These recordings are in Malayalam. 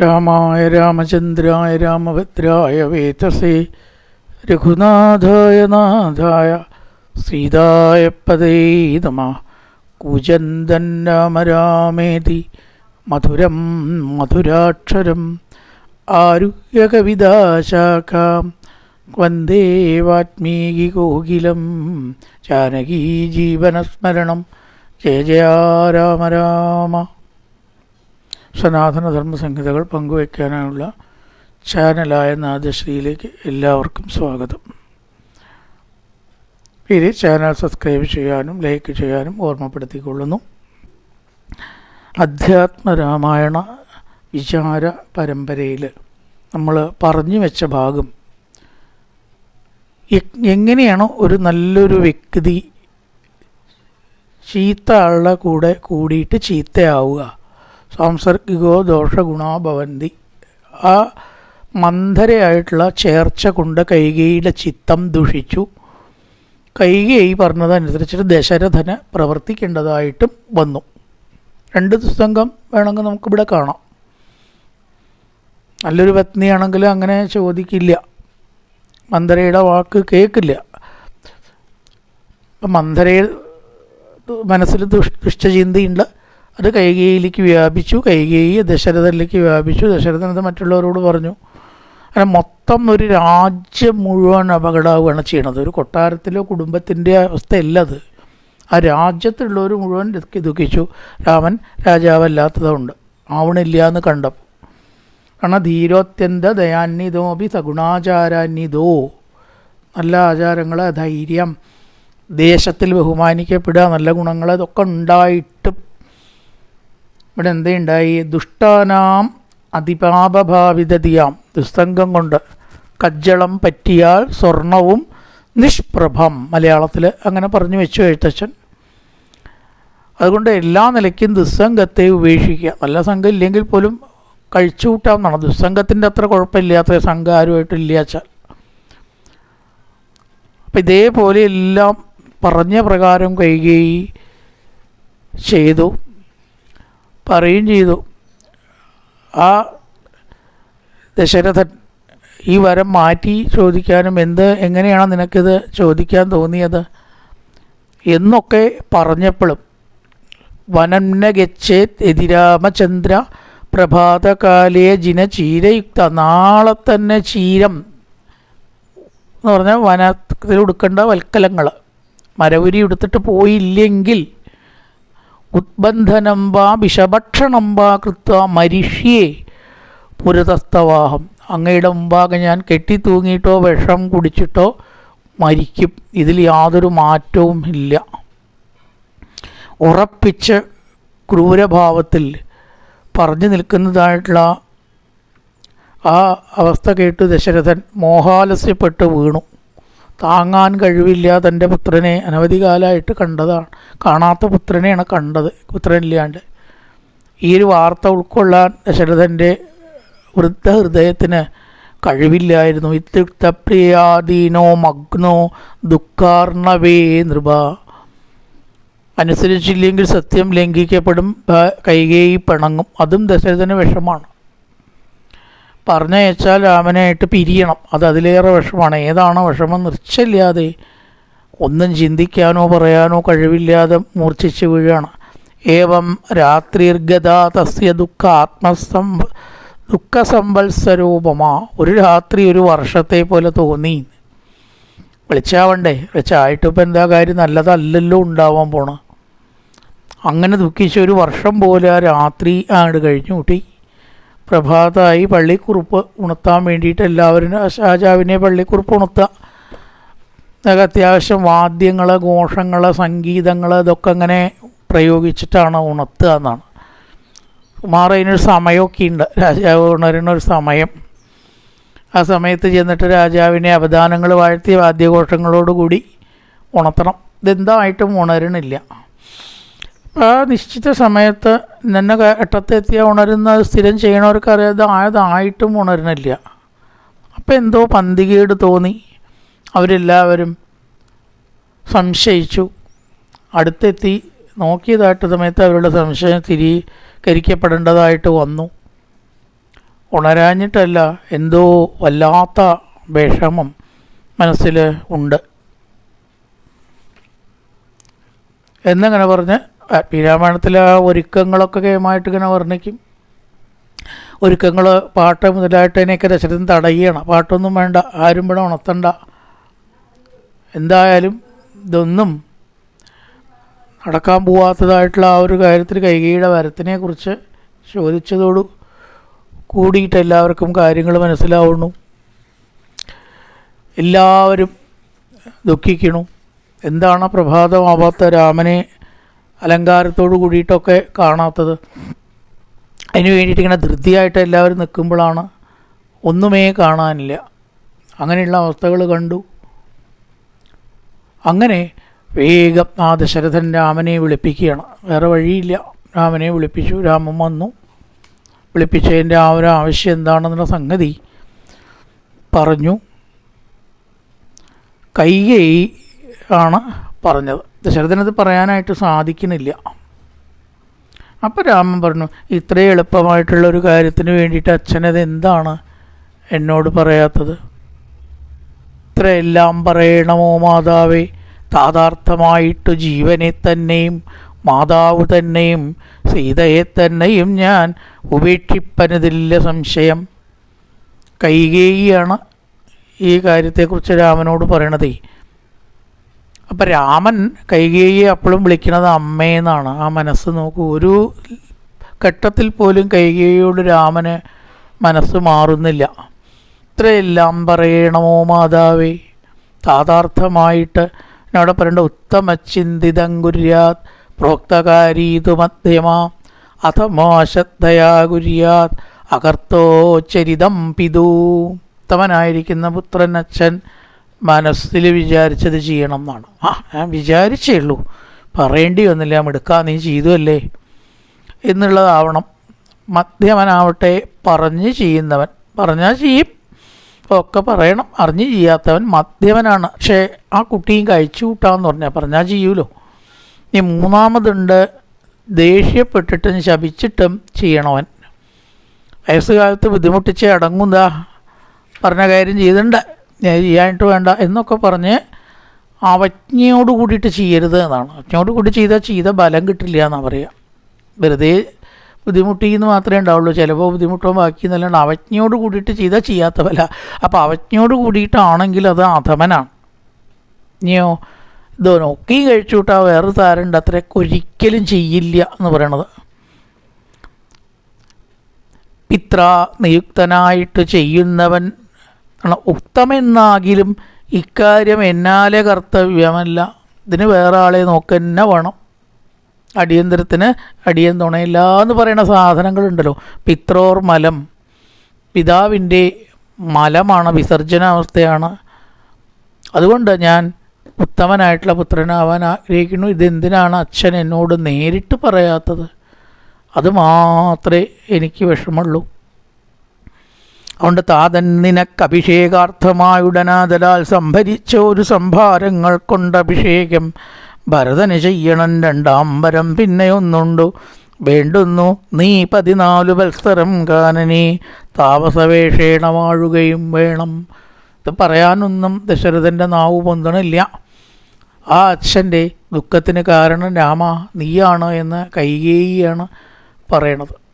രാമായ രാമചന്ദ്രായ രാമഭദ്രായ വേതസേ രഘുനാഥായ നാഥായ സീതായ പദേ നമ. കൂജന്തൻ രാമ രാമേതി മധുരം മധുരാക്ഷരം ആരുഹ്യകവിതാശാഖാം വന്ദേ വാത്മീകി കോകിലം ജാനകീ ജീവനസ്മരണം ജയ ജയ രാമ രാമ. സനാതനധർമ്മ സംഹിതകൾ പങ്കുവയ്ക്കാനുള്ള ചാനലായ നാദശ്രീയിലേക്ക് എല്ലാവർക്കും സ്വാഗതം. ഇത് ചാനൽ സബ്സ്ക്രൈബ് ചെയ്യാനും ലൈക്ക് ചെയ്യാനും ഓർമ്മപ്പെടുത്തിക്കൊള്ളുന്നു. അധ്യാത്മരാമായണ വിചാര പരമ്പരയിൽ നമ്മൾ പറഞ്ഞു വെച്ച ഭാഗം എങ്ങനെയാണ് ഒരു നല്ലൊരു വ്യക്തി ചീത്ത ആളുടെ കൂടെ കൂടിയിട്ട് ചീത്തയാവുക. സാംസർഗികോ ദോഷഗുണോ ഭവന്തി. ആ മന്ധരയായിട്ടുള്ള ചേർച്ച കൊണ്ട് കൈകയുടെ ചിത്തം ദുഷിച്ചു. കൈകേയി പറഞ്ഞതനുസരിച്ചിട്ട് ദശരഥന് പ്രവർത്തിക്കേണ്ടതായിട്ടും വന്നു. രണ്ട് പുസ്തകം വേണമെങ്കിൽ നമുക്കിവിടെ കാണാം. നല്ലൊരു പത്നിയാണെങ്കിൽ അങ്ങനെ ചോദിക്കില്ല. മന്ധരയുടെ വാക്ക് കേൾക്കില്ല അപ്പം മന്ധരയിൽ മനസ്സിൽ ദുഷ് ദുഷ്ടചിന്തയുണ്ട്. അത് കൈകേയിലേക്ക് വ്യാപിച്ചു കൈകേയി ദശരഥനിലേക്ക് വ്യാപിച്ചു. ദശരഥൻ അത് മറ്റുള്ളവരോട് പറഞ്ഞു അങ്ങനെ മൊത്തം ഒരു രാജ്യം മുഴുവൻ അപകടമാവുകയാണ് ചെയ്യണത്. ഒരു കൊട്ടാരത്തിലോ കുടുംബത്തിന്റെ അവസ്ഥയല്ല അത് ആ രാജ്യത്തുള്ളവർ മുഴുവൻ ദുഃഖി- ദുഃഖിച്ചു. രാമൻ രാജാവല്ലാത്തതുകൊണ്ട് ആവണില്ല എന്ന് കണ്ടപ്പോൾ കാരണം ധീരോത്യന്ത ദയാന്വിതോപി സഗുണാചാരാന്വിതോ. നല്ല ആചാരങ്ങൾ ധൈര്യം ദേശത്തിൽ ബഹുമാനിക്കപ്പെടുക നല്ല ഗുണങ്ങൾ ഇതൊക്കെ ഉണ്ടായിട്ടും ഇവിടെ എന്തുണ്ടായി ദുഷ്ടാനാം അതിപാപഭാവിതതിയാം. ദുസ്തംഗം കൊണ്ട് കജ്ജളം പറ്റിയാൽ സ്വർണവും നിഷ്പ്രഭം. മലയാളത്തിൽ അങ്ങനെ പറഞ്ഞു വെച്ചു എഴുത്തച്ഛൻ. അതുകൊണ്ട് എല്ലാ നിലയ്ക്കും ദുസ്സംഗത്തെ ഉപേക്ഷിക്കുക. നല്ല സംഘം ഇല്ലെങ്കിൽ പോലും കഴിച്ചു കൂട്ടാവുന്നതാണ് ദുസ്സംഗത്തിന്റെ അത്ര കുഴപ്പമില്ലാത്ത സംഘം ആരുമായിട്ടില്ല ഇല്ലാച്ചാൽ. അപ്പം ഇതേപോലെ എല്ലാം പറഞ്ഞ പ്രകാരം കഴിയുകയും ചെയ്തു. പറയുകയും ചെയ്തു. ആ ദശരഥൻ ഈ വരം മാറ്റി ചോദിക്കാനും എന്ത് എങ്ങനെയാണ് നിനക്കിത് ചോദിക്കാൻ തോന്നിയത്? എന്നൊക്കെ പറഞ്ഞപ്പോഴും വനംന ഗച്ഛേത് എതിരാമചന്ദ്ര പ്രഭാതകാലേ ജിന ചീരയുക്ത നാളെ തന്നെ ചീരം എന്ന് പറഞ്ഞാൽ വനത്തിൽ ഉടുക്കേണ്ട വൽക്കലങ്ങൾ. മരവുരി എടുത്തിട്ട് പോയില്ലെങ്കിൽ ഉദ്ബന്ധനം വാ വിഷഭക്ഷണം വാ കൃത്വ മരിഷ്യേ. പുരതസ്തവാഹം. അങ്ങയുടെ മുമ്പാകെ ഞാൻ കെട്ടിത്തൂങ്ങിയിട്ടോ വിഷം കുടിച്ചിട്ടോ മരിക്കും. ഇതിൽ യാതൊരു മാറ്റവും ഇല്ല. ഉറപ്പിച്ച് ക്രൂരഭാവത്തിൽ പറഞ്ഞു നിൽക്കുന്നതായിട്ടുള്ള ആ അവസ്ഥ കേട്ട് ദശരഥൻ മോഹാലസ്യപ്പെട്ട് വീണു. താങ്ങാൻ കഴിവില്ല തന്റെ പുത്രനെ. അനവധി കാലമായിട്ട് കണ്ടതാണ്. കാണാത്ത പുത്രനെയാണ് കണ്ടത്. പുത്രനില്ലാണ്ട്. ഈ ഒരു വാർത്ത ഉൾക്കൊള്ളാൻ ദശരഥന്റെ വൃദ്ധ ഹൃദയത്തിന് കഴിവില്ലായിരുന്നു. ഇത്യുക്തപ്രിയാദീനോ മഗ്നോ ദുഃഖാർണവേ നൃപ. അനുസരിച്ചില്ലെങ്കിൽ സത്യം ലംഘിക്കപ്പെടും. കൈകേയി പിണങ്ങും. അതും ദശരഥന് വിഷമാണ്. പറഞ്ഞയച്ചാൽ രാമനായിട്ട് പിരിയണം. അത് അതിലേറെ വിഷമാണ്. ഏതാണ് വിഷമം നിശ്ചയില്ലാതെ ഒന്നും ചിന്തിക്കാനോ പറയാനോ കഴിവില്ലാതെ മൂർച്ഛിച്ച് വീഴുകയാണ് ഏവം രാത്രിർഗതാ തസ്യ ദുഃഖ ആത്മസംഭ ദുഃഖസമ്പത്സരൂപമാ ഒരു രാത്രി ഒരു വർഷത്തെ പോലെ തോന്നി. വിളിച്ചാവണ്ടേ? വിളിച്ചായിട്ട് ഇപ്പം എന്താ കാര്യം? നല്ലതല്ലല്ലോ ഉണ്ടാവാൻ പോണ. അങ്ങനെ ദുഃഖിച്ച ഒരു വർഷം പോലെ ആ രാത്രി അങ്ങോട്ട് കഴിഞ്ഞു കൂട്ടി പ്രഭാതമായി പള്ളിക്കുറുപ്പ് ഉണർത്താൻ വേണ്ടിയിട്ട് എല്ലാവരും ഷാജാവിനെ പള്ളിക്കുറുപ്പ് ഉണർത്തുക അതൊക്കെ അത്യാവശ്യം വാദ്യങ്ങൾ ഘോഷങ്ങൾ സംഗീതങ്ങൾ ഇതൊക്കെ അങ്ങനെ പ്രയോഗിച്ചിട്ടാണ് ഉണർത്തുക എന്നാണ്. സുമാർ അതിനൊരു സമയമൊക്കെ ഉണ്ട്. രാജാവ് ഉണരുന്ന ഒരു സമയം. ആ സമയത്ത് ചെന്നിട്ട് രാജാവിനെ അവദാനങ്ങൾ വാഴ്ത്തി വാദ്യഘോഷങ്ങളോടുകൂടി ഉണർത്തണം. ഇതെന്തായിട്ടും ഉണരണില്ല. ആ നിശ്ചിത സമയത്ത് നിന്നെ ഘട്ടത്തെത്തിയ ഉണരുന്ന സ്ഥിരം ചെയ്യണവർക്ക് അറിയാതെ ആയതായിട്ടും ഉണരണില്ല അപ്പം എന്തോ പന്തികേട് തോന്നി. അവരെല്ലാവരും സംശയിച്ചു. അടുത്തെത്തി നോക്കിയതായിട്ട് സമയത്ത് അവരുടെ സംശയം സ്ഥിരീകരിക്കപ്പെടേണ്ടതായിട്ട് വന്നു. ഉണരാഞ്ഞിട്ടല്ല എന്തോ വല്ലാത്ത വിഷമം മനസ്സിൽ ഉണ്ട്. എന്നങ്ങനെ പറഞ്ഞ് രാമായണത്തിലെ ആ ഒരുക്കങ്ങളൊക്കെ കേമായിട്ട് ഇങ്ങനെ വർണിക്കും. ഒരുക്കങ്ങൾ പാട്ട് മുതലായിട്ട് അതിനെയൊക്കെ ദശരഥൻ തടയുകയാണ്. പാട്ടൊന്നും വേണ്ട ആരും ഇവിടെ ഉണർത്തണ്ട. എന്തായാലും ഇതൊന്നും നടക്കാൻ പോവാത്തതായിട്ടുള്ള ആ ഒരു കാര്യത്തിൽ കൈകയുടെ വരത്തിനെ കുറിച്ച് ചോദിച്ചതോടു കൂടിയിട്ട് എല്ലാവർക്കും കാര്യങ്ങൾ മനസ്സിലാവുന്നു. എല്ലാവരും ദുഃഖിക്കണു എന്താണ് പ്രഭാതമാവാത്ത രാമനെ അലങ്കാരത്തോടു കൂടിയിട്ടൊക്കെ കാണാത്തത്. അതിന് വേണ്ടിയിട്ട് ഇങ്ങനെ ധൃതിയായിട്ട് എല്ലാവരും നിൽക്കുമ്പോഴാണ് ഒന്നുമേ കാണാനില്ല. അങ്ങനെയുള്ള അവസ്ഥകൾ കണ്ടു. അങ്ങനെ വേഗം ആ ദശരഥൻ രാമനെ വിളിപ്പിക്കുകയാണ്. വേറെ വഴിയില്ല. രാമനെ വിളിപ്പിച്ചു. രാമൻ വന്നു. വിളിപ്പിച്ചതിന്റെ ആ ഒരു ആവശ്യം എന്താണെന്നുള്ള സംഗതി പറഞ്ഞു. കൈകൈ ആണ് പറഞ്ഞത്. ദശരഥനത് പറയാനായിട്ട് സാധിക്കുന്നില്ല അപ്പോൾ രാമൻ പറഞ്ഞു ഇത്രയും എളുപ്പമായിട്ടുള്ള ഒരു കാര്യത്തിന് വേണ്ടിയിട്ട് അച്ഛനത് എന്താണ് എന്നോട് പറയാത്തത്? ഇത്രയെല്ലാം പറയണമോ മാതാവേ? താതാർത്ഥമായിട്ട് ജീവനെ തന്നെയും മാതാവ് തന്നെയും സീതയെ തന്നെയും ഞാൻ ഉപേക്ഷിപ്പനതില്ല സംശയം. കൈകേയിയാണ് ഈ കാര്യത്തെക്കുറിച്ച് രാമനോട് പറയണതേ. അപ്പം രാമൻ കൈകേയെ അപ്പോഴും വിളിക്കുന്നത് അമ്മയെന്നാണ് ആ മനസ്സ് നോക്കൂ ഒരു ഘട്ടത്തിൽ പോലും കൈകേയോട് രാമന് മനസ്സ് മാറുന്നില്ല. ഇത്രയെല്ലാം പറയണമോ മാതാവേ? താതാർത്ഥമായിട്ട് എന്നോട് പറയേണ്ട ഉത്തമ ചിന്തിതംഗുര്യാത് പ്രോക്തകാരീതു മധ്യമാ അഥമോ അശ്രദ്ധയാ കുര്യാത് അകർത്തോ ചരിതം പിതൂ. ഉത്തമനായിരിക്കുന്ന പുത്രൻ അച്ഛൻ മനസ്സിൽ വിചാരിച്ചത് ചെയ്യണം എന്നാണ്. ആ ഞാൻ വിചാരിച്ചേ ഉള്ളൂ. പറയേണ്ടി വന്നില്ല എടുക്കാം നീ ചെയ്തുവല്ലേ? എന്നുള്ളതാവണം. മധ്യമനാവട്ടെ പറഞ്ഞ് ചെയ്യുന്നവൻ. പറഞ്ഞാൽ ചെയ്യും. ഒക്കെ പറയണം. അറിഞ്ഞ് ചെയ്യാത്തവൻ മധ്യമനാണ് പക്ഷേ ആ കുട്ടിയും കഴിച്ചു കൂട്ടാന്ന് പറഞ്ഞാൽ പറഞ്ഞാൽ ചെയ്യൂലോ? ഇനി മൂന്നാമതുണ്ട് ദേഷ്യപ്പെട്ടിട്ടും ശപിച്ചിട്ടും ചെയ്യണവൻ. വയസ്സുകാലത്ത് ബുദ്ധിമുട്ടിച്ച് അടങ്ങുന്നതാ പറഞ്ഞ കാര്യം ചെയ്തിട്ടുണ്ട് ചെയ്യാനായിട്ട് വേണ്ട എന്നൊക്കെ പറഞ്ഞ് അവജ്ഞയോട് കൂടിയിട്ട് ചെയ്യരുത് എന്നാണ്. അവജ്ഞയോട് കൂടി ചെയ്താൽ ചെയ്ത ബലം കിട്ടില്ല എന്നാണ് പറയുക വെറുതെ ബുദ്ധിമുട്ടിയെന്ന് മാത്രമേ ഉണ്ടാവുള്ളൂ. ചിലപ്പോൾ ബുദ്ധിമുട്ടോ ബാക്കി എന്നല്ലാണ്ട് അവജ്ഞയോട് കൂടിയിട്ട് ചെയ്താൽ ചെയ്യാത്ത ബല അപ്പോൾ അവജ്ഞയോട് കൂടിയിട്ടാണെങ്കിൽ അത് അധമനാണ്. ഇനിയോ ഇതോ നോക്കിയും കഴിച്ചു വിട്ടാ വേറൊരു താരമുണ്ട് അത്ര ഒരിക്കലും ചെയ്യില്ല എന്ന് പറയണത്. പിത്ര നിയുക്തനായിട്ട് ചെയ്യുന്നവൻ ആണ് ഉക്തമെന്നാകിലും ഇക്കാര്യം എന്നാലെ കർത്തവ്യമല്ല. ഇതിന് വേറെ ആളെ നോക്കന്നെ വേണം. അടിയന്തരത്തിന് അടിയൻ തുണയില്ല എന്ന് പറയുന്ന സാധനങ്ങളുണ്ടല്ലോ. പിത്രോർ മലം. പിതാവിന്റെ മലമാണ് വിസർജനാവസ്ഥയാണ്. അതുകൊണ്ട് ഞാൻ ഉത്തമനായിട്ടുള്ള പുത്രനാവാൻ ആഗ്രഹിക്കുന്നു. ഇതെന്തിനാണ് അച്ഛൻ എന്നോട് നേരിട്ട് പറയാത്തത്? അത് മാത്രമേ എനിക്ക് വിഷമുള്ളൂ അതുകൊണ്ട് താതൻ നിനക്കഭിഷേകാർത്ഥമായുടനാതലാൽ സംഭരിച്ച ഒരു സംഭാരങ്ങൾ കൊണ്ട് അഭിഷേകം ഭരതന് ചെയ്യണം രണ്ടാം വരം പിന്നെയൊന്നുണ്ടു വേണ്ടുന്നു നീ പതിനാലു വത്സരം കാനനി താപസവേഷേണ വാഴുകയും വേണം. ഇത് പറയാനൊന്നും ദശരഥന്റെ നാവ് പൊന്തണില്ല. ആ അച്ഛന്റെ ദുഃഖത്തിന് കാരണം രാമ നീയാണ് എന്ന് കൈകേയിയാണ് പറയണത്.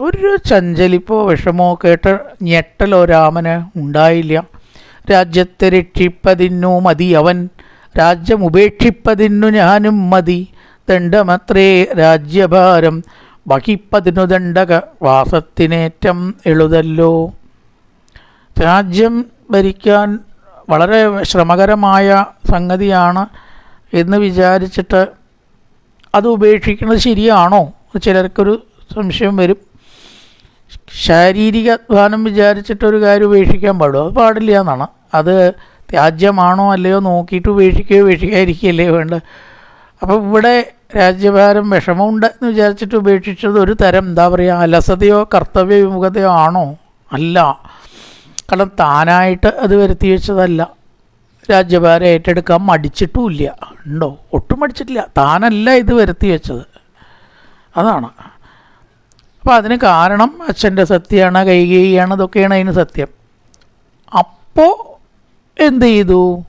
ഒരു ചഞ്ചലിപ്പോ വിഷമോ കേട്ട ഞെട്ടലോ രാമന് ഉണ്ടായില്ല. രാജ്യത്തെ രക്ഷിപ്പതിന്നു മതി അവൻ. രാജ്യം ഉപേക്ഷിപ്പതിന്നു ഞാനും മതി. ദണ്ഡമത്രേ രാജ്യഭാരം. വഹിപ്പതിനു ദണ്ഡക വാസത്തിനേറ്റം എളുതല്ലോ. രാജ്യം ഭരിക്കാൻ വളരെ ശ്രമകരമായ സംഗതിയാണ് എന്ന് വിചാരിച്ചിട്ട് അത് ഉപേക്ഷിക്കുന്നത് ശരിയാണോ? ചിലർക്കൊരു സംശയം വരും. ശാരീരിക അധ്വാനം വിചാരിച്ചിട്ടൊരു കാര്യം ഉപേക്ഷിക്കാൻ പാടുമോ അത് പാടില്ല എന്നാണ്. അത് ത്യാജ്യമാണോ അല്ലയോ നോക്കിയിട്ട് ഉപേക്ഷിക്കുകയോ ഉപേക്ഷിക്കാതിരിക്കുകയല്ലേ വേണ്ടത്. അപ്പോൾ ഇവിടെ രാജ്യഭാരം വിഷമമുണ്ട് എന്ന് വിചാരിച്ചിട്ട് ഉപേക്ഷിച്ചത് ഒരു തരം എന്താ പറയുക അലസതയോ കർത്തവ്യ വിമുഖതയോ ആണോ? അല്ല. കാരണം താനായിട്ട് അത് വരുത്തി വെച്ചതല്ല. രാജ്യഭാരം ഏറ്റെടുക്കാൻ മടിച്ചിട്ടുമില്ല. ഉണ്ടോ? ഒട്ടും മടിച്ചിട്ടില്ല. താനല്ല ഇത് വരുത്തി വെച്ചത്. അതാണ്. അപ്പോൾ അതിന് കാരണം അച്ഛന്റെ സത്യമാണ് കൈകേയാണ് ഇതൊക്കെയാണ് അതിന് സത്യം. അപ്പോൾ എന്ത് ചെയ്തു?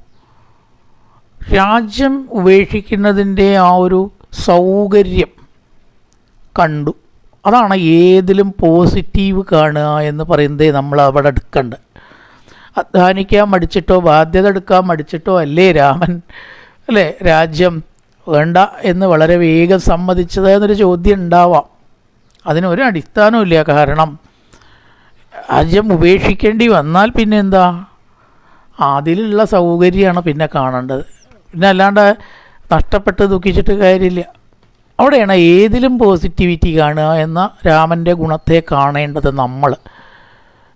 രാജ്യം ഉപേക്ഷിക്കുന്നതിന്റെ ആ ഒരു സൗകര്യം കണ്ടു. അതാണ് ഏതിലും പോസിറ്റീവ് കാണുക എന്ന് പറയുന്നത് നമ്മൾ അവിടെ എടുക്കേണ്ടത് അധ്വാനിക്കാൻ മടിച്ചിട്ടോ ബാധ്യത എടുക്കാൻ മടിച്ചിട്ടോ അല്ലേ രാമൻ? അല്ലേ? രാജ്യം വേണ്ട എന്ന് വളരെ വേഗം സമ്മതിച്ചത് എന്നൊരു ചോദ്യം ഉണ്ടാവാം. അതിനൊരു അടിസ്ഥാനമില്ല കാരണം രാജ്യം ഉപേക്ഷിക്കേണ്ടി വന്നാൽ പിന്നെ എന്താ അതിലുള്ള സൗകര്യമാണ് പിന്നെ കാണേണ്ടത്. പിന്നെ അല്ലാണ്ട് നഷ്ടപ്പെട്ട് ദുഃഖിച്ചിട്ട് കാര്യമില്ല. അവിടെയാണ് ഏതിലും പോസിറ്റിവിറ്റി കാണുക എന്ന രാമന്റെ ഗുണത്തെ കാണേണ്ടത് നമ്മൾ.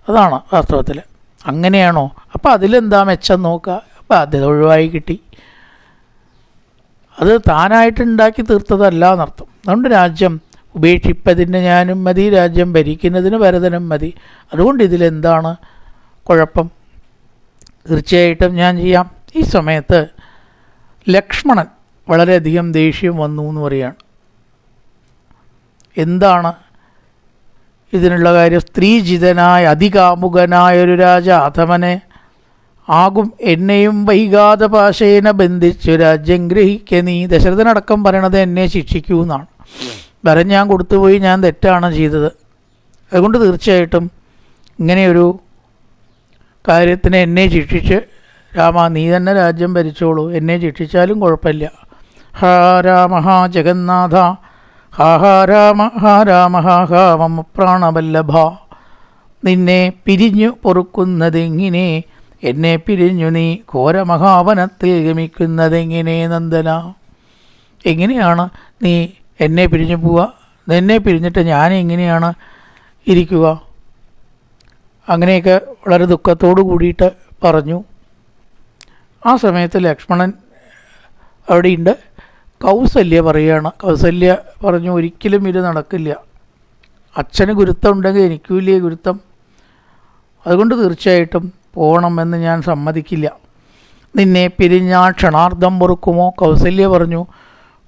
അതാണ് വാസ്തവത്തിൽ. അങ്ങനെയാണോ? അപ്പോൾ അതിലെന്താ മെച്ചം നോക്കുക? അപ്പോൾ അത് ഒഴിവായി കിട്ടി. അത് താനായിട്ട് ഉണ്ടാക്കി തീർത്തതല്ല എന്നർത്ഥം. അതുകൊണ്ട് രാജ്യം ഉപേക്ഷിപ്പതിന് ഞാനും മതി രാജ്യം ഭരിക്കുന്നതിന് ഭരതനും മതി. അതുകൊണ്ട് ഇതിലെന്താണ് കുഴപ്പം? തീർച്ചയായിട്ടും ഞാൻ ചെയ്യാം. ഈ സമയത്ത് ലക്ഷ്മണൻ വളരെയധികം ദേഷ്യം വന്നു എന്ന് പറയുകയാണ് എന്താണ് ഇതിനുള്ള കാര്യം? സ്ത്രീജിതനായ അതികാമുകനായ ഒരു രാജ അഥമനെ ആകും എന്നെയും വൈകാതെ പാശേന ബന്ധിച്ചു രാജ്യം ഗ്രഹിക്ക നീ. ദശരഥനടക്കം പറയണത് എന്നെ ശിക്ഷിക്കൂ എന്നാണ് വരം ഞാൻ കൊടുത്തുപോയി ഞാൻ തെറ്റാണ് ചെയ്തത്. അതുകൊണ്ട് തീർച്ചയായിട്ടും ഇങ്ങനെയൊരു കാര്യത്തിന് എന്നെ ശിക്ഷിച്ച് രാമ നീ തന്നെ രാജ്യം ഭരിച്ചോളൂ. എന്നെ ശിക്ഷിച്ചാലും കുഴപ്പമില്ല. ഹാ രാമ ഹാ ജഗന്നാഥ. ഹാ ഹാ രാമ ഹാ രാമ ഹാ ഹാ മമ പ്രാണവല്ലഭ. നിന്നെ പിരിഞ്ഞു പൊറുക്കുന്നതെങ്ങിനെ? എന്നെ പിരിഞ്ഞു നീ ഘോരമഹാവനത്തിൽ ഗമിക്കുന്നതെങ്ങനെ നന്ദന? എങ്ങനെയാണ് നീ എന്നെ പിരിഞ്ഞു പോവുക. എന്നെ പിരിഞ്ഞിട്ട് ഞാൻ എങ്ങനെയാണ് ഇരിക്കുക? അങ്ങനെയൊക്കെ വളരെ ദുഃഖത്തോടു കൂടിയിട്ട് പറഞ്ഞു. ആ സമയത്ത് ലക്ഷ്മണൻ അവിടെയുണ്ട്. കൗസല്യ പറയുകയാണ്. കൗസല്യ പറഞ്ഞു ഒരിക്കലും ഇത് നടക്കില്ല. അച്ഛന് ഗുരുത്തം ഉണ്ടെങ്കിൽ എനിക്കും ഇല്ലേ ഗുരുത്തം. അതുകൊണ്ട് തീർച്ചയായിട്ടും പോകണമെന്ന് ഞാൻ സമ്മതിക്കില്ല. നിന്നെ പിരിഞ്ഞാൽ ക്ഷണാർത്ഥം പൊറുക്കുമോ? കൗസല്യ പറഞ്ഞു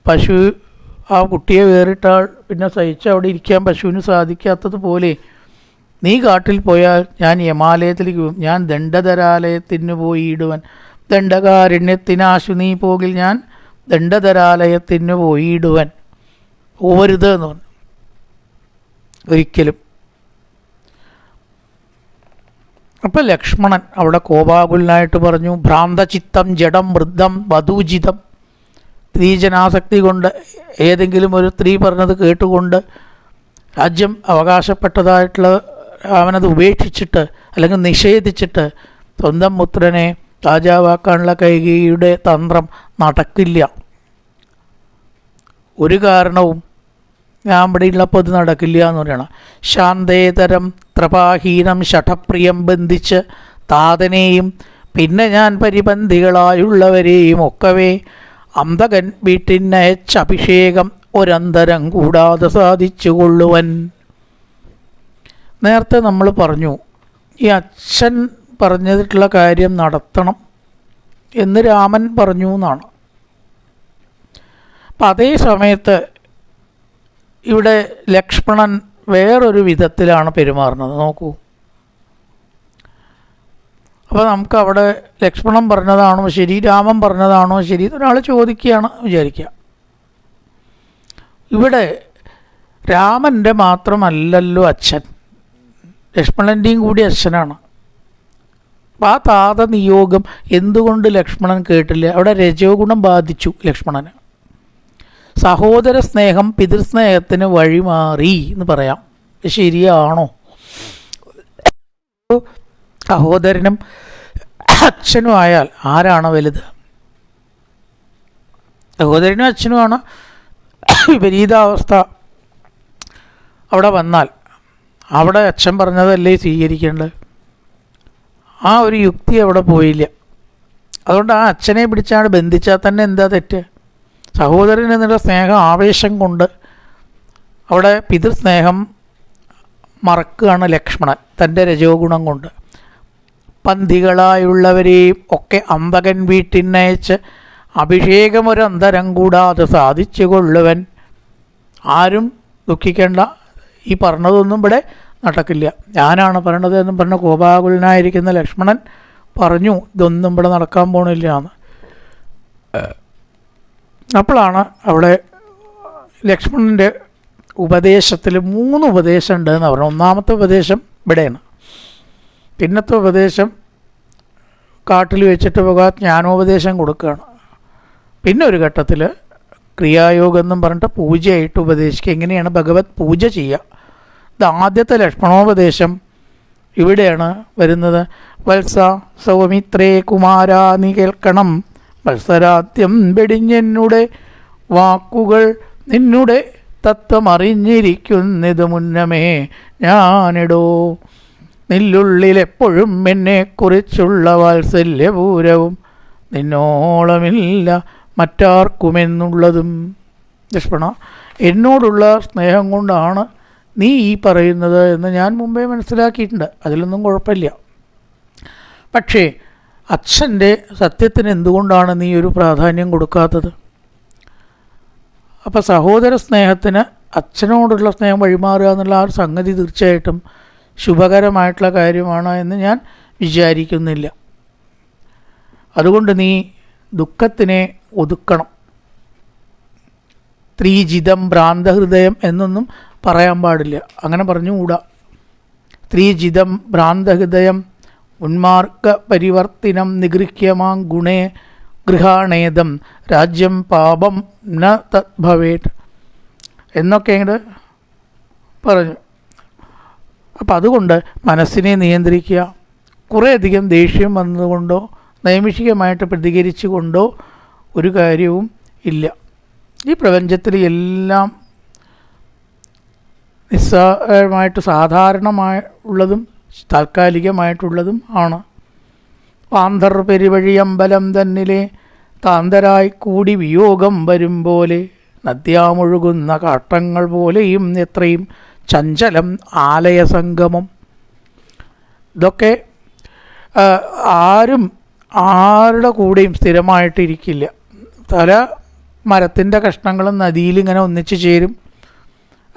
പശു ആ കുട്ടിയെ വേറിട്ടാൾ പിന്നെ സഹിച്ച് അവിടെ ഇരിക്കാൻ പശുവിന് സാധിക്കാത്തതുപോലെ നീ കാട്ടിൽ പോയാൽ ഞാൻ യമാലയത്തിലേക്ക് പോകും. ഞാൻ ദണ്ഡധരാലയത്തിന് പോയിടുവൻ ദണ്ഡകാരണ്യത്തിനാശു നീ പോകിൽ ഞാൻ ദണ്ഡധരാലയത്തിന് പോയിടുവൻ പോവരുത് എന്ന് പറഞ്ഞു. ഒരിക്കലും. അപ്പം ലക്ഷ്മണൻ അവിടെ കോപാകുലനായിട്ട് പറഞ്ഞു ഭ്രാന്തചിത്തം ജഡം വൃദ്ധം വധൂജിതം സ്ത്രീജനാസക്തി കൊണ്ട് ഏതെങ്കിലും ഒരു സ്ത്രീ പറഞ്ഞത് കേട്ടുകൊണ്ട് രാജ്യം അവകാശപ്പെട്ടതായിട്ടുള്ള അവനത് ഉപേക്ഷിച്ചിട്ട് അല്ലെങ്കിൽ നിഷേധിച്ചിട്ട് സ്വന്തം പുത്രനെ രാജാവാക്കാനുള്ള കൈകിയുടെ തന്ത്രം നടക്കില്ല. ഒരു കാരണവും ഞാൻ ഇവിടെ ഉള്ളപ്പോൾ ഇത് നടക്കില്ല എന്ന് പറയണം. ശാന്തേതരം ത്രപാഹീനം ഷഠപ്രിയം ബന്ധിച്ച് താതനെയും പിന്നെ ഞാൻ പരിപന്ധികളായുള്ളവരെയും ഒക്കവേ അന്തകൻ വീട്ടിനയച്ചഭിഷേകം ഒരന്തരം കൂടാതെ സാധിച്ചു കൊള്ളുവൻ നേരത്തെ നമ്മൾ പറഞ്ഞു ഈ അച്ഛൻ പറഞ്ഞിട്ടുള്ള കാര്യം നടത്തണം എന്ന് രാമൻ പറഞ്ഞു എന്നാണ്. അപ്പം അതേ സമയത്ത് ഇവിടെ ലക്ഷ്മണൻ വേറൊരു വിധത്തിലാണ് പെരുമാറുന്നത്. നോക്കൂ. അപ്പോൾ നമുക്ക് അവിടെ ലക്ഷ്മണൻ പറഞ്ഞതാണോ ശരി രാമൻ പറഞ്ഞതാണോ ശരി ഒരാൾ ചോദിക്കുകയാണ് വിചാരിക്കുക. ഇവിടെ രാമന്റെ മാത്രമല്ലല്ലോ അച്ഛൻ. ലക്ഷ്മണന്റെയും കൂടി അച്ഛനാണ്. അപ്പം ആ താത നിയോഗം എന്തുകൊണ്ട് ലക്ഷ്മണൻ കേട്ടില്ല? അവിടെ രജോഗുണം ബാധിച്ചു ലക്ഷ്മണന്. സഹോദര സ്നേഹം പിതൃസ്നേഹത്തിന് വഴിമാറി എന്ന് പറയാം. ശരിയാണോ? സഹോദരനും അച്ഛനും ആയാൽ ആരാണ് വലുത്? സഹോദരനും അച്ഛനുമാണ് വിപരീതാവസ്ഥ അവിടെ വന്നാൽ അവിടെ അച്ഛൻ പറഞ്ഞതല്ലേ സ്വീകരിക്കേണ്ടത്? ആ ഒരു യുക്തി അവിടെ പോയില്ല. അതുകൊണ്ട് ആ അച്ഛനെ പിടിച്ചാണ് ബന്ധിച്ചാൽ തന്നെ എന്താ തെറ്റ്? സഹോദരൻ എന്നുള്ള സ്നേഹം ആവേശം കൊണ്ട് അവിടെ പിതൃസ്നേഹം മറക്കുകയാണ് ലക്ഷ്മണൻ തന്റെ രജോഗുണം കൊണ്ട്. പന്തികളായുള്ളവരെയും ഒക്കെ അമ്പകൻ വീട്ടിനയച്ച് അഭിഷേകമൊരന്തരം കൂടാതെ സാധിച്ചു കൊള്ളുവൻ ആരും ദുഃഖിക്കേണ്ട ഈ പറഞ്ഞതൊന്നും ഇവിടെ നടക്കില്ല. ഞാനാണ് പറയണത് എന്നും പറഞ്ഞ കോപാകുലനായിരിക്കുന്ന ലക്ഷ്മണൻ പറഞ്ഞു ഇതൊന്നും ഇവിടെ നടക്കാൻ പോണില്ല എന്ന്. അപ്പോഴാണ് അവിടെ ലക്ഷ്മണന്റെ ഉപദേശത്തിൽ മൂന്ന് ഉപദേശം ഉണ്ട് എന്ന് പറഞ്ഞു ഒന്നാമത്തെ ഉപദേശം ഇവിടെയാണ്. പിന്നത്തെ ഉപദേശം കാട്ടിൽ വെച്ചിട്ട് പോകാൻ ജ്ഞാനോപദേശം കൊടുക്കുകയാണ്. പിന്നെ ഒരു ഘട്ടത്തിൽ ക്രിയായോഗം എന്നും പറഞ്ഞിട്ട് പൂജയായിട്ട് ഉപദേശിക്കുക. എങ്ങനെയാണ് ഭഗവത് പൂജ ചെയ്യുക? ഇത് ആദ്യത്തെ ലക്ഷ്മണോപദേശം ഇവിടെയാണ് വരുന്നത്. വത്സ സൗമിത്രേ കുമാരാ നീ കേൾക്കണം. വത്സരാദ്യം വെടിഞ്ഞെന്നുടെ വാക്കുകൾ നിന്നുടെ തത്വം അറിഞ്ഞിരിക്കുന്നിത് മുന്നമേ ഞാനിടോ. നില്ലുള്ളിൽ എന്നെ കുറിച്ചുള്ള വാത്സല്യപൂരവും നിന്നോളമില്ല മറ്റാർക്കുമെന്നുള്ളതും. ലക്ഷ്മണ എന്നോടുള്ള സ്നേഹം കൊണ്ടാണ് നീ ഈ പറയുന്നത് എന്ന് ഞാൻ മുമ്പേ മനസ്സിലാക്കിയിട്ടുണ്ട്. അതിലൊന്നും കുഴപ്പമില്ല. പക്ഷേ അച്ഛന്റെ സത്യത്തിന് എന്തുകൊണ്ടാണ് നീ ഒരു പ്രാധാന്യം കൊടുക്കാത്തത്? അപ്പോൾ സഹോദര സ്നേഹത്തിന് അച്ഛനോടുള്ള സ്നേഹം വഴിമാറുക എന്നുള്ള ആ ഒരു സംഗതി തീർച്ചയായിട്ടും ശുഭകരമായിട്ടുള്ള കാര്യമാണ് എന്ന് ഞാൻ വിചാരിക്കുന്നില്ല. അതുകൊണ്ട് നീ ദുഃഖത്തിനെ ഒതുക്കണം. ത്രീജിതം ഭ്രാന്തഹൃദയം എന്നൊന്നും പറയാൻ പാടില്ല. അങ്ങനെ പറഞ്ഞുകൂടാ. ത്രീജിതം ഭ്രാന്തഹൃദയം ഉന്മാർഗ പരിവർത്തിനം നിഗൃഹ്യമാം ഗുണേ ഗൃഹാണേതം രാജ്യം പാപം ന തദ്ഭവേത് എന്നൊക്കെ ഇങ്ങോട്ട് പറഞ്ഞു. അപ്പം അതുകൊണ്ട് മനസ്സിനെ നിയന്ത്രിക്കുക. കുറേയധികം ദേഷ്യം വന്നതുകൊണ്ടോ നൈമിഷികമായിട്ട് പ്രതികരിച്ചുകൊണ്ടോ ഒരു കാര്യവും ഇല്ല. ഈ പ്രപഞ്ചത്തിൽ എല്ലാം നിസ്സാരമായിട്ട് സാധാരണമായ ഉള്ളതും താൽക്കാലികമായിട്ടുള്ളതും ആണ്. പാന്തർ പെരുവഴി അമ്പലം തന്നിലെ താന്തരായി കൂടി വിയോഗം വരും പോലെ നദ്യാമൊഴുകുന്ന കാട്ടങ്ങൾ പോലെയും എത്രയും ചഞ്ചലം ആലയസംഗമം. ഇതൊക്കെ ആരും ആരുടെ കൂടെയും സ്ഥിരമായിട്ടിരിക്കില്ല. തല മരത്തിന്റെ കഷ്ണങ്ങളും നദിയിൽ ഇങ്ങനെ ഒന്നിച്ച് ചേരും.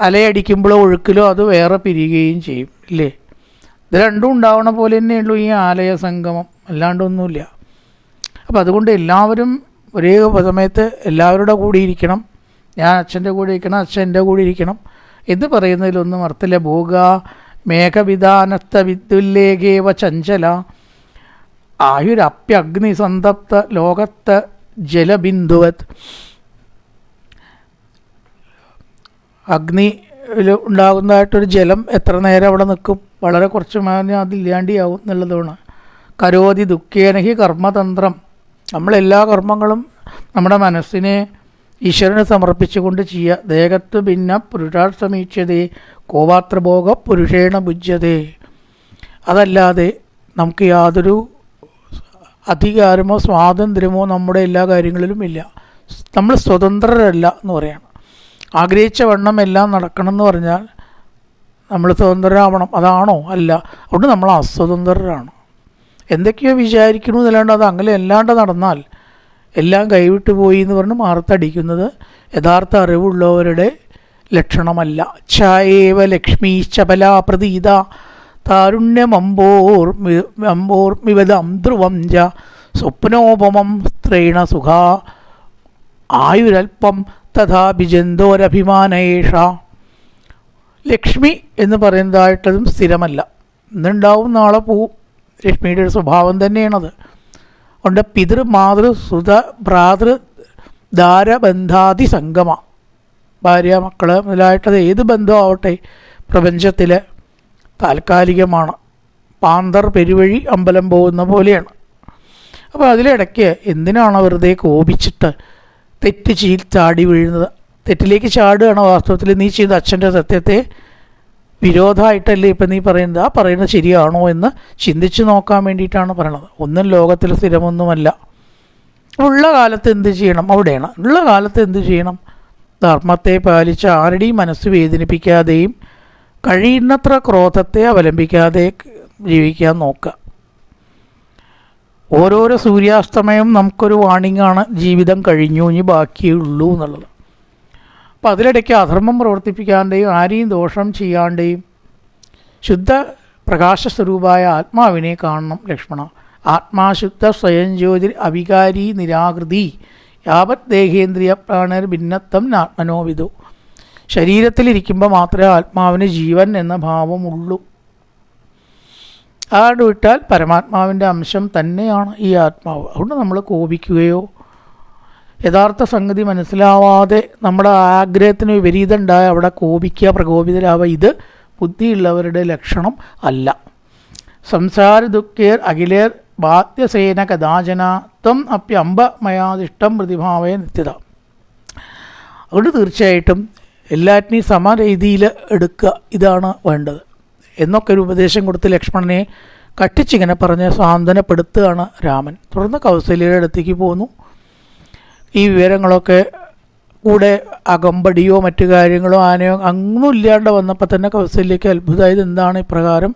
അലയടിക്കുമ്പോഴോ ഒഴുക്കിലോ അത് വേറെ പിരിയുകയും ചെയ്യും ഇല്ലേ? ഇത് രണ്ടും ഉണ്ടാവണ പോലെ തന്നെയുള്ളൂ ഈ ആലയ സംഗമം അല്ലാണ്ടൊന്നുമില്ല. അപ്പോൾ അതുകൊണ്ട് എല്ലാവരും ഒരേ സമയത്ത് എല്ലാവരുടെ കൂടെ ഇരിക്കണം. ഞാൻ അച്ഛന്റെ കൂടെ ഇരിക്കണം അച്ഛൻ എന്റെ കൂടെ ഇരിക്കണം. എന്ന് പറയുന്നതിലൊന്നും അർത്ഥമില്ല. ഭോഗ മേഘവിധാനത്ത വിദ്യുല്ലേഖേവ ചഞ്ചല. ആയുരപ്യഗ്നി സന്തപ്ത ലോകത്ത് ജലബിന്ദുവത്. അഗ്നി ഉണ്ടാകുന്നതായിട്ടൊരു ജലം എത്ര നേരം അവിടെ നിൽക്കും? വളരെ കുറച്ച് മാനം അതില്ലാണ്ടിയാവും എന്നുള്ളതാണ്. കരോതി ദുഃഖേനഹി കർമ്മതന്ത്രം. നമ്മളെല്ലാ കർമ്മങ്ങളും നമ്മുടെ മനസ്സിനെ ഈശ്വരന് സമർപ്പിച്ചുകൊണ്ട് ചെയ്യുക ദേഹത്ത് ഭിന്ന പുരുഷാർത്ഥമീക്ഷതേ കോപാത്രഭോഗ പുരുഷേണ ഭുജ്യതേ. അതല്ലാതെ നമുക്ക് യാതൊരു അധികാരമോ സ്വാതന്ത്ര്യമോ നമ്മുടെ എല്ലാ കാര്യങ്ങളിലും ഇല്ല. നമ്മൾ സ്വതന്ത്രരല്ല എന്ന് പറയാണ്. ആഗ്രഹിച്ച വണ്ണം എല്ലാം നടക്കണം എന്ന് പറഞ്ഞാൽ നമ്മൾ സ്വതന്ത്രരാവണം. അതാണോ? അല്ല. അതുകൊണ്ട് നമ്മൾ അസ്വതന്ത്രരാണ്. എന്തൊക്കെയോ വിചാരിക്കണു എന്നല്ലാണ്ട് അത് അങ്ങനെ അല്ലാണ്ട് നടന്നാൽ എല്ലാം കൈവിട്ടു പോയി എന്ന് പറഞ്ഞ് മാറത്തടിക്കുന്നത് യഥാർത്ഥ അറിവുള്ളവരുടെ ലക്ഷണമല്ല. ഛായേവ ലക്ഷ്മി ചപലാ പ്രതീത താരുണ്യമമ്പോർ മിവദം ധ്രുവം ജ സ്വപ്നോപമം സ്ത്രീണ സുഖ. ആയുരൽപ്പം തഥാപി ബിജന്തോരഭിമാനേഷ ലക്ഷ്മി എന്ന് പറയുന്നതായിട്ടതും സ്ഥിരമല്ല. ഇന്നുണ്ടാവും നാളെ പോവും. ലക്ഷ്മിയുടെ ഒരു സ്വഭാവം തന്നെയാണത്. അതുകൊണ്ട് പിതൃ മാതൃ സുത ഭ്രാതൃ ദാരബന്ധാതി സംഗമ. ഭാര്യ മക്കൾ മുതലായിട്ടത് ഏത് ബന്ധമാവട്ടെ പ്രപഞ്ചത്തിൽ താൽക്കാലികമാണ്. പാന്തർ പെരുവഴി അമ്പലം പോകുന്ന പോലെയാണ്. അപ്പോൾ അതിലിടയ്ക്ക് എന്തിനാണ് വെറുതെ കോപിച്ചിട്ട് തെറ്റ് ചീ ചാടി വീഴുന്നത്? തെറ്റിലേക്ക് ചാടുകയാണ് വാസ്തവത്തിൽ നീ ചെയ്ത അച്ഛന്റെ സത്യത്തെ വിരോധമായിട്ടല്ലേ ഇപ്പം നീ പറയുന്നത്? ആ പറയുന്നത് ശരിയാണോ എന്ന് ചിന്തിച്ച് നോക്കാൻ വേണ്ടിയിട്ടാണ് പറയണത്. ഒന്നും ലോകത്തിൽ സ്ഥിരമൊന്നുമല്ല. ഉള്ള കാലത്ത് എന്ത് ചെയ്യണം? അവിടെയാണ്. ഉള്ള കാലത്ത് എന്ത് ചെയ്യണം? ധർമ്മത്തെ പാലിച്ച് ആരുടെയും മനസ്സ് വേദനിപ്പിക്കാതെയും കഴിയുന്നത്ര ക്രോധത്തെ അവലംബിക്കാതെ ജീവിക്കാൻ നോക്കുക. ഓരോരോ സൂര്യാസ്തമയം നമുക്കൊരു വാണിംഗ് ആണ്. ജീവിതം കഴിഞ്ഞു ഇനി ബാക്കിയേ ഉള്ളൂ എന്നുള്ളത്. അപ്പം അതിലിടയ്ക്ക് അധർമ്മം പ്രവർത്തിപ്പിക്കാണ്ടെയും ആരെയും ദോഷം ചെയ്യാണ്ടെയും ശുദ്ധ പ്രകാശ സ്വരൂപമായ ആത്മാവിനെ കാണണം ലക്ഷ്മണ. ആത്മാശുദ്ധ സ്വയം ജ്യോതിർ അവികാരി നിരാകൃതി. യാവത് ദേഹേന്ദ്രിയ പ്രാണർ ഭിന്നത്വം ആത്മനോവിധു ശരീരത്തിലിരിക്കുമ്പോൾ മാത്രമേ ആത്മാവിന് ജീവൻ എന്ന ഭാവമുള്ളൂ ആട് വിട്ടാൽ പരമാത്മാവിന്റെ അംശം തന്നെയാണ് ഈ ആത്മാവ്. അതുകൊണ്ട് നമ്മൾ കോപിക്കുകയോ യഥാർത്ഥ സംഗതി മനസ്സിലാവാതെ നമ്മുടെ ആഗ്രഹത്തിന് വിപരീതം ഉണ്ടായ അവിടെ കോപിക്കുക പ്രകോപിതരാവുക ഇത് ബുദ്ധിയുള്ളവരുടെ ലക്ഷണം അല്ല. സംസാര ദുഃഖേർ അഖിലേർ ബാധ്യസേന കഥാചന ത്വം അപ്യമ്പ മയാദിഷ്ടം പ്രതിഭാവയ നിത്യത. അതുകൊണ്ട് തീർച്ചയായിട്ടും എല്ലാറ്റിനെയും സമരീതിയിൽ എടുക്കുക ഇതാണ് വേണ്ടത്. എന്നൊക്കെ ഒരു ഉപദേശം കൊടുത്ത് ലക്ഷ്മണനെ കട്ടിച്ചിങ്ങനെ പറഞ്ഞ് സാന്ത്വനപ്പെടുത്തുകയാണ് രാമൻ. തുടർന്ന് കൗസല്യയുടെ അടുത്തേക്ക് പോന്നു. ഈ വിവരങ്ങളൊക്കെ കൂടെ അകമ്പടിയോ മറ്റു കാര്യങ്ങളോ ആനയോ അങ്ങും ഇല്ലാണ്ട് വന്നപ്പോൾ തന്നെ കൗസല്യക്ക് അത്ഭുതമായത് എന്താണ് ഇപ്രകാരം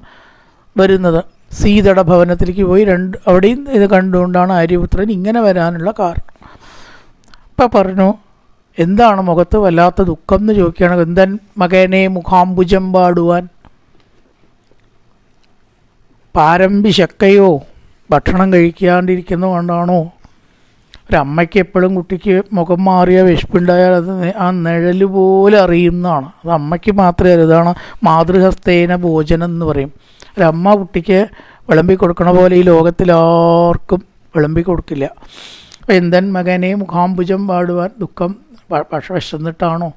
വരുന്നത്? സീതട ഭവനത്തിലേക്ക് പോയി രണ്ട് അവിടെയും ഇത് കണ്ടുകൊണ്ടാണ് ആര്യപുത്രൻ ഇങ്ങനെ വരാനുള്ള കാരണം. അപ്പം പറഞ്ഞു എന്താണ് മുഖത്ത് വല്ലാത്ത ദുഃഖം എന്ന് ചോദിക്കുകയാണ്. എന്തൻ മകനെ മുഖാംബുജം പാടുവാൻ? പാരമ്പി ശക്കയോ? ഭക്ഷണം കഴിക്കാണ്ടിരിക്കുന്ന കൊണ്ടാണോ ഒരമ്മയ്ക്ക് എപ്പോഴും കുട്ടിക്ക് മുഖം മാറിയ വിശപ്പുണ്ടായാൽ അത് ആ നിഴൽ പോലെ അറിയുന്നതാണ്. അത് അമ്മയ്ക്ക് മാത്രമേ അറിയതാണ് മാതൃഹസ്തേന ഭോജനം എന്ന് പറയും. ഒരമ്മ കുട്ടിക്ക് വിളമ്പി കൊടുക്കണ പോലെ ഈ ലോകത്തിലാർക്കും വിളമ്പി കൊടുക്കില്ല. എന്തൻ മകനെ മുഖാംബുജം പാടുവാൻ ദുഃഖം ഭക്ഷ വിശന്നിട്ടാണോ?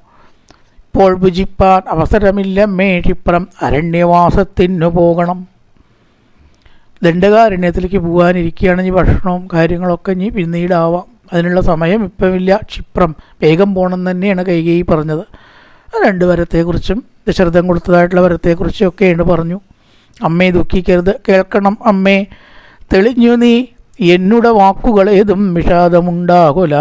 ഇപ്പോൾ ഭുജിപ്പാൻ അവസരമില്ല മേഷിപ്പുറം അരണ്യവാസത്തിനു പോകണം. ദണ്ഡകാരണ്യത്തിലേക്ക് പോകാനിരിക്കുകയാണെങ്കിൽ ഭക്ഷണവും കാര്യങ്ങളൊക്കെ ഇനി പിന്നീടാവാം. അതിനുള്ള സമയം ഇപ്പമില്ല. ക്ഷിപ്രം വേഗം പോകണം തന്നെയാണ് കൈകേയി പറഞ്ഞത്. രണ്ട് വരത്തെക്കുറിച്ചും ദശരഥം കൊടുത്തതായിട്ടുള്ള വരത്തെക്കുറിച്ചും ഒക്കെയാണ് പറഞ്ഞു. അമ്മയെ ദുഃഖിക്കരുത്. കേൾക്കണം അമ്മേ. തെളിഞ്ഞു നീ. എന്നുടെ വാക്കുകളേതും വിഷാദമുണ്ടാകുല.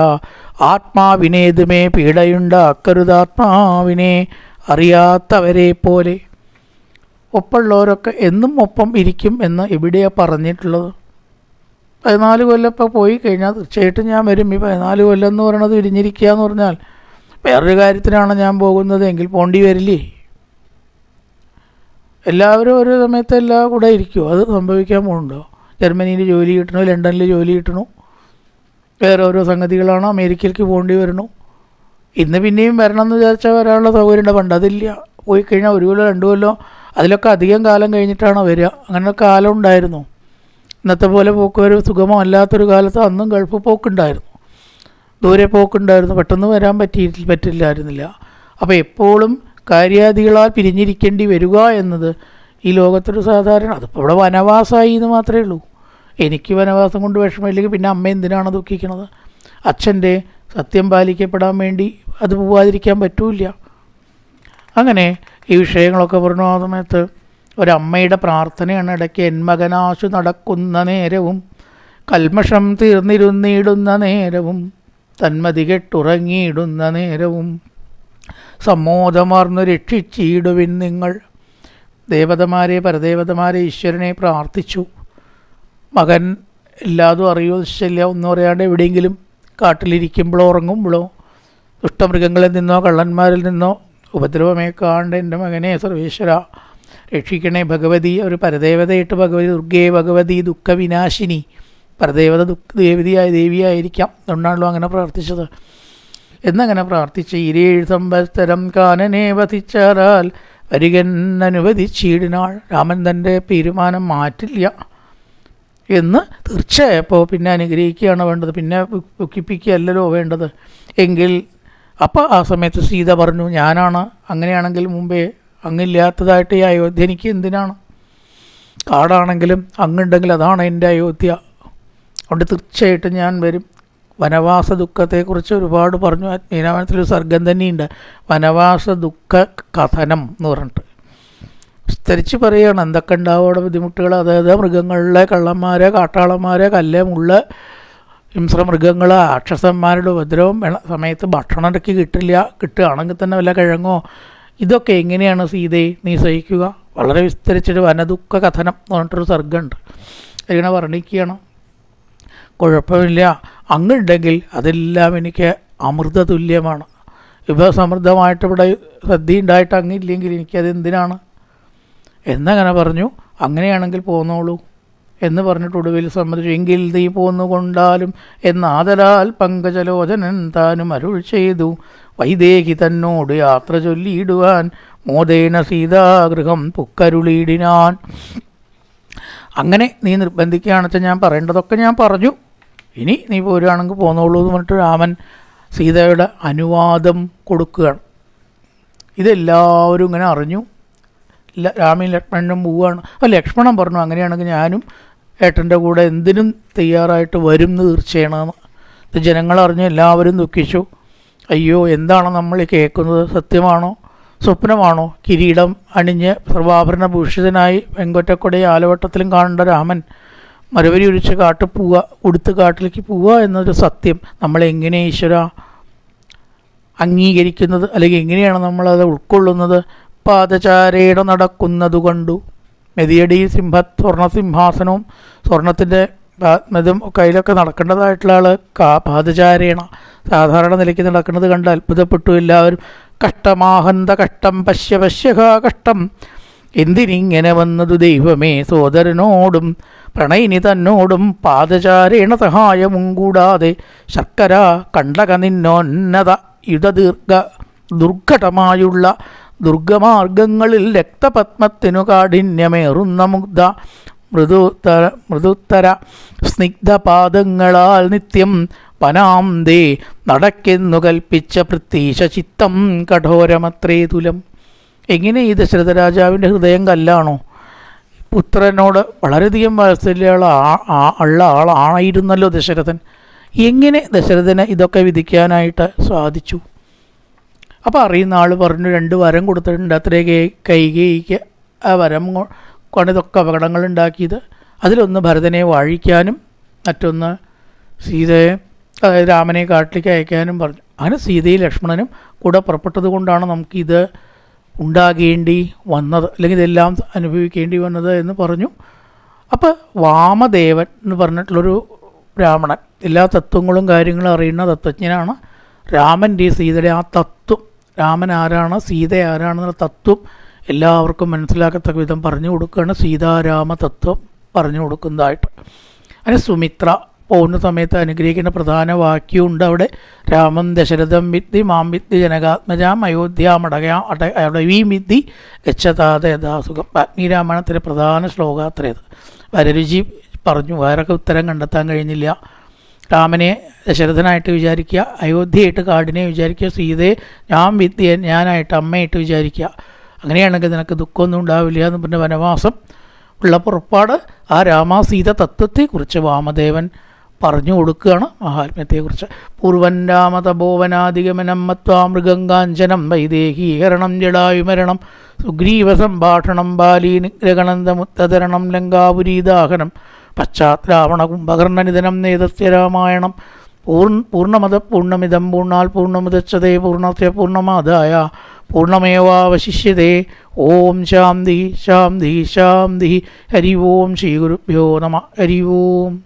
ആത്മാവിനേതുമേ പീഡയുണ്ടാക്കരുതാത്മാവിനെ അറിയാത്തവരെ പോലെ ഒപ്പമുള്ളവരൊക്കെ എന്നും ഒപ്പം ഇരിക്കും എന്ന് എവിടെയാണ് പറഞ്ഞിട്ടുള്ളത്? പതിനാല് കൊല്ലം ഇപ്പോൾ പോയി കഴിഞ്ഞാൽ തീർച്ചയായിട്ടും ഞാൻ വരും. ഈ പതിനാല് കൊല്ലം എന്ന് പറയണത് വിരിഞ്ഞിരിക്കുക എന്ന് പറഞ്ഞാൽ വേറൊരു കാര്യത്തിനാണ് ഞാൻ പോകുന്നത്. എങ്കിൽ പോണ്ടി വരില്ലേ? എല്ലാവരും ഒരു സമയത്ത് എല്ലാ കൂടെ ഇരിക്കുമോ അത് സംഭവിക്കാൻ പോകുന്നുണ്ടോ? ജർമ്മനിയിൽ ജോലി കിട്ടണു? ലണ്ടനിൽ ജോലി കിട്ടണു? വേറെ ഓരോ സംഗതികളാണ് അമേരിക്കയിലേക്ക് പോകേണ്ടി വരണു. ഇന്ന് പിന്നെയും വരണം എന്ന് വിചാരിച്ചാൽ വരാനുള്ള സൗകര്യം ഉണ്ട് പണ്ട് അതില്ല. പോയി കഴിഞ്ഞാൽ ഒരു കൊല്ലം രണ്ട് കൊല്ലം അതിലൊക്കെ അധികം കാലം കഴിഞ്ഞിട്ടാണ് വരിക? അങ്ങനെ കാലം ഉണ്ടായിരുന്നു. ഇന്നത്തെ പോലെ പോക്ക് ഒരു സുഗമമല്ലാത്തൊരു കാലത്ത് അന്നും ഗൾഫ് പോക്കുണ്ടായിരുന്നു ദൂരെ പോക്കുണ്ടായിരുന്നു പെട്ടെന്ന് വരാൻ പറ്റി പറ്റില്ലായിരുന്നില്ല. അപ്പോൾ എപ്പോഴും കാര്യാദികളാൽ പിരിഞ്ഞിരിക്കേണ്ടി വരിക എന്നത് ഈ ലോകത്തൊരു സാധാരണ അതിപ്പോൾ ഇവിടെ വനവാസമായി എന്ന് മാത്രമേ ഉള്ളൂ. എനിക്ക് വനവാസം കൊണ്ട് വിഷമമില്ലെങ്കിൽ പിന്നെ അമ്മ എന്തിനാണ് ദുഃഖിക്കുന്നത്? അച്ഛന്റെ സത്യം പാലിക്കപ്പെടാൻ വേണ്ടി അത് പോവാതിരിക്കാൻ പറ്റൂല അങ്ങനെ ഈ വിഷയങ്ങളൊക്കെ പറഞ്ഞു ആ സമയത്ത് ഒരമ്മയുടെ പ്രാർത്ഥനയാണ് ഇടയ്ക്ക് എൻ മകനാശു നടക്കുന്ന നേരവും കൽമഷം തീർന്നിരുന്നിടുന്ന നേരവും തന്മതി കെട്ടുറങ്ങിയിടുന്ന നേരവും സമ്മോദമാർന്നു രക്ഷിച്ചിടുവിൻ നിങ്ങൾ. ദേവതമാരെ പരദേവതമാരെ ഈശ്വരനെ പ്രാർത്ഥിച്ചു. മകൻ എല്ലാതും അറിയോ ശല്യ ഒന്നും അറിയാണ്ട് എവിടെയെങ്കിലും കാട്ടിലിരിക്കുമ്പോഴോ ഉറങ്ങുമ്പോഴോ ദുഷ്ടമൃഗങ്ങളിൽ നിന്നോ കള്ളന്മാരിൽ നിന്നോ ഉപദ്രവമേക്കാണ്ട് എന്റെ മകനെ സർവേശ്വര രക്ഷിക്കണേ ഭഗവതി. ഒരു പരദേവതയിട്ട് ഭഗവതി ദുർഗേ ഭഗവതി ദുഃഖവിനാശിനി. പരദേവത ദുഃഖ ദേവതിയായ ദേവിയായിരിക്കാം. അതുകൊണ്ടാണല്ലോ അങ്ങനെ പ്രാർത്ഥിച്ചത്. എന്നങ്ങനെ പ്രാർത്ഥിച്ച് ഇരേഴ് സംവത്സരം കാനനെ വധിച്ചാൽ വരികൻ അനുവദിച്ചിടിനാൾ. രാമൻ തന്റെ തീരുമാനം മാറ്റില്ല എന്ന് തീർച്ചയായപ്പോൾ പിന്നെ അനുഗ്രഹിക്കുകയാണ് വേണ്ടത്. പിന്നെ ദുഃഖിപ്പിക്കുകയല്ലല്ലോ വേണ്ടത്. എങ്കിൽ അപ്പോൾ ആ സമയത്ത് സീത പറഞ്ഞു ഞാനാണ്. അങ്ങനെയാണെങ്കിൽ മുമ്പേ അങ്ങില്ലാത്തതായിട്ട് ഈ അയോധ്യ എനിക്ക് എന്തിനാണ്? കാടാണെങ്കിലും അങ്ങുണ്ടെങ്കിൽ അതാണ് എന്റെ അയോധ്യ. അതുകൊണ്ട് തീർച്ചയായിട്ടും ഞാൻ വരും. വനവാസ ദുഃഖത്തെക്കുറിച്ച് ഒരുപാട് പറഞ്ഞു. മീനാമനത്തിലൊരു സർഗം തന്നെയുണ്ട്. വനവാസ ദുഃഖ കഥനം എന്ന് പറഞ്ഞിട്ട്. വിസ്തരിച്ച് പറയുകയാണ് എന്തൊക്കെ ഉണ്ടാവും അവിടെ ബുദ്ധിമുട്ടുകൾ? അതായത് മൃഗങ്ങളിലെ കള്ളന്മാരെ കാട്ടാളന്മാരെ കല്ലേ മുള്ള ഹിംസ്ര അക്ഷസന്മാരുടെ ഉപദ്രവം സമയത്ത് ഭക്ഷണം ഇടയ്ക്ക് കിട്ടില്ല കിട്ടുകയാണെങ്കിൽ തന്നെ വല്ല കിഴങ്ങോ. ഇതൊക്കെ എങ്ങനെയാണ് സീതയെ നീ സഹിക്കുക? വളരെ വിസ്തരിച്ചൊരു വനദുഃഖ കഥനം എന്ന് പറഞ്ഞിട്ടൊരു സർഗമുണ്ട് അതിങ്ങനെ വർണിക്കുകയാണ്. കുഴപ്പമില്ല. അങ്ങുണ്ടെങ്കിൽ അതെല്ലാം എനിക്ക് അമൃത തുല്യമാണ് വിഭവസമൃദ്ധമായിട്ട് ഇവിടെ സദ്യ ഉണ്ടായിട്ട് അങ്ങില്ലെങ്കിൽ എനിക്കത് എന്തിനാണ് എന്നങ്ങനെ പറഞ്ഞു. അങ്ങനെയാണെങ്കിൽ പോന്നോളൂ. എന്ന് പറഞ്ഞിട്ട് ഒടുവിൽ സമ്മതിച്ചു. എങ്കിൽ നീ പോന്നുകൊണ്ടാലും എന്നാദരാൽ പങ്കജലോചനൻ താനും അരുൾ ചെയ്തു. വൈദേഹി തന്നോട് യാത്ര ചൊല്ലിയിടുവാൻ മോദേന സീതാഗൃഹം പുക്കരുളിയിടിനാൻ അങ്ങനെ നീ നിർബന്ധിക്കുകയാണെന്ന് വെച്ചാൽ ഞാൻ പറയേണ്ടതൊക്കെ ഞാൻ പറഞ്ഞു. ഇനി നീ പോരുകയാണെങ്കിൽ പോന്നോളൂ എന്ന് പറഞ്ഞിട്ട് രാമൻ സീതയുടെ അനുവാദം കൊടുക്കുകയാണ്. ഇതെല്ലാവരും ഇങ്ങനെ അറിഞ്ഞു. രാമയും ലക്ഷ്മണനും പോവുകയാണ്. അപ്പോൾ ലക്ഷ്മണൻ പറഞ്ഞു അങ്ങനെയാണെങ്കിൽ ഞാനും ഏട്ടന്റെ കൂടെ എന്തിനും തയ്യാറായിട്ട് വരും എന്ന് തീർച്ചയാണ് ഇത് ജനങ്ങളറിഞ്ഞ് എല്ലാവരും ദുഃഖിച്ചു. അയ്യോ എന്താണ് നമ്മൾ കേൾക്കുന്നത്? സത്യമാണോ? സ്വപ്നമാണോ? കിരീടം അണിഞ്ഞ് സർവാഭരണ ഭൂഷിതനായി വെങ്കൊറ്റക്കൊടി ആലവട്ടത്തിലും കാണേണ്ട രാമൻ മരവരി ഒഴിച്ച് കാട്ടിൽ പോവുക ഉടുത്ത് കാട്ടിലേക്ക് പോവുക എന്നൊരു സത്യം നമ്മളെങ്ങനെ ഈശ്വര? അംഗീകരിക്കുന്നത്? അല്ലെങ്കിൽ എങ്ങനെയാണ് നമ്മളത് ഉൾക്കൊള്ളുന്നത്? പാദചാരേട നടക്കുന്നതു കണ്ടു. മെതിയടി സിംഹ സ്വർണസിംഹാസനവും സ്വർണത്തിന്റെ ഇതും കയ്യിലൊക്കെ നടക്കേണ്ടതായിട്ടുള്ള ആൾ കാ പാദചാരേണ. സാധാരണ നിലയ്ക്ക് നടക്കുന്നത് കണ്ട് അത്ഭുതപ്പെട്ടു എല്ലാവരും. കഷ്ടമാഹന്ത കഷ്ടം പശ്യ പശ്യക കഷ്ടം. എന്തിനിങ്ങനെ വന്നതു ദൈവമേ സോദരനോടും പ്രണയിനി തന്നോടും പാദചാരേണ സഹായവും കൂടാതെ ശർക്കര കണ്ടക നിന്നോന്നത യുധദീർഘ ദുർഘടമായുള്ള ദുർഗമാർഗങ്ങളിൽ രക്തപത്മത്തിനു കാഠിന്യമേറുന്ന മുഗ്ധ മൃദുത്തര മൃദുത്തര സ്നിഗ്ധപാദങ്ങളാൽ നിത്യം പനാന്തേ നടക്കെന്നു കൽപ്പിച്ച പ്രത്യീശ ചിത്തം കഠോരമത്രേതുലം എങ്ങനെ ഈ ദശരഥ രാജാവിന്റെ ഹൃദയം കല്ലാണോ? പുത്രനോട് വളരെയധികം വാത്സല്യമുള്ള ഉള്ള ആളായിരുന്നല്ലോ ദശരഥൻ. എങ്ങനെ ദശരഥന് ഇതൊക്കെ വിധിക്കാനായിട്ട് സാധിച്ചു? അപ്പോൾ അറിയുന്ന ആൾ പറഞ്ഞു രണ്ട് വരം കൊടുത്തിട്ടുണ്ട്. അത്രേ കൈകേയിക്ക് ആ വരം കൊണ്ട് ഇതൊക്കെ അപകടങ്ങൾ ഉണ്ടാക്കിയത്. അതിലൊന്ന് ഭരതനെ വാഴിക്കാനും മറ്റൊന്ന് സീതയെ അതായത് രാമനെ കാട്ടിലേക്ക് അയക്കാനും പറഞ്ഞു. അങ്ങനെ സീതയും ലക്ഷ്മണനും കൂടെ പുറപ്പെട്ടത് കൊണ്ടാണ് നമുക്കിത് ഉണ്ടാകേണ്ടി വന്നത് അല്ലെങ്കിൽ ഇതെല്ലാം അനുഭവിക്കേണ്ടി വന്നത് എന്ന് പറഞ്ഞു. അപ്പോൾ വാമദേവൻ എന്ന് പറഞ്ഞിട്ടുള്ളൊരു ബ്രാഹ്മണൻ എല്ലാ തത്വങ്ങളും കാര്യങ്ങളും അറിയുന്ന തത്വജ്ഞനാണ് രാമന്റെ സീതയുടെ ആ തത്വം. രാമൻ ആരാണ് സീത ആരാണെന്നുള്ള തത്വം എല്ലാവർക്കും മനസ്സിലാക്കത്തക്ക വിധം പറഞ്ഞു കൊടുക്കുകയാണ്. സീതാരാമ തത്വം പറഞ്ഞു കൊടുക്കുന്നതായിട്ട്. അങ്ങനെ സുമിത്ര പോകുന്ന സമയത്ത് അനുഗ്രഹിക്കുന്ന പ്രധാന വാക്യമുണ്ട് അവിടെ. രാമൻ ദശരഥം വിദ്ധി മാം വിദ്ധി ജനകാത്മജാം അയോധ്യാമടകയാ അട അടവീം വിദ്തി ഗച്ഛതാത യഥാസുഖം. വാഗ്നിരാമായണത്തിലെ പ്രധാന ശ്ലോകാത്രയത് വരരുചി പറഞ്ഞു വേറൊക്കെ ഉത്തരം കണ്ടെത്താൻ കഴിഞ്ഞില്ല. രാമനെ ദശരഥനായിട്ട് വിചാരിക്കുക അയോധ്യയായിട്ട് കാടിനെ വിചാരിക്കുക സീതയെ ഞാൻ വിദ്യ ഞാനായിട്ട് അമ്മയായിട്ട് വിചാരിക്കുക. അങ്ങനെയാണെങ്കിൽ നിനക്ക് ദുഃഖമൊന്നും ഉണ്ടാവില്ല എന്ന് പറഞ്ഞ വനവാസം ഉള്ള പുറപ്പാട് ആ രാമാസീത തത്വത്തെക്കുറിച്ച് വാമദേവൻ പറഞ്ഞു കൊടുക്കുകയാണ് മഹാത്മ്യത്തെക്കുറിച്ച്. പൂർവൻ രാമതപോവനാധിഗമനം മത്വാ മൃഗങ്കാഞ്ചനം വൈദേഹീകരണം ജടായുമരണം സുഗ്രീവ സംഭാഷണം ബാലീ നിഗ്രഹണന്തമുത്തതരണം ലങ്കാപുരീദാഹനം. പശ്ചാത്രാവണ കുംഭകർണനിധനം നേതസ്യ രാമായണം. പൂർണ പൂർണമത പൂർണമിതം പൂർണാൽ പൂർണമുദച്ഛതേ പൂർണസ്യ പൂർണമാതായ പൂർണമേവാവശിഷ്യതേ ഓം ശാന്തി ശാന്തി ശാന്തി. ഹരി ഓം ശ്രീ ഗുരുഭ്യോ നമ. ഹരി ഓം.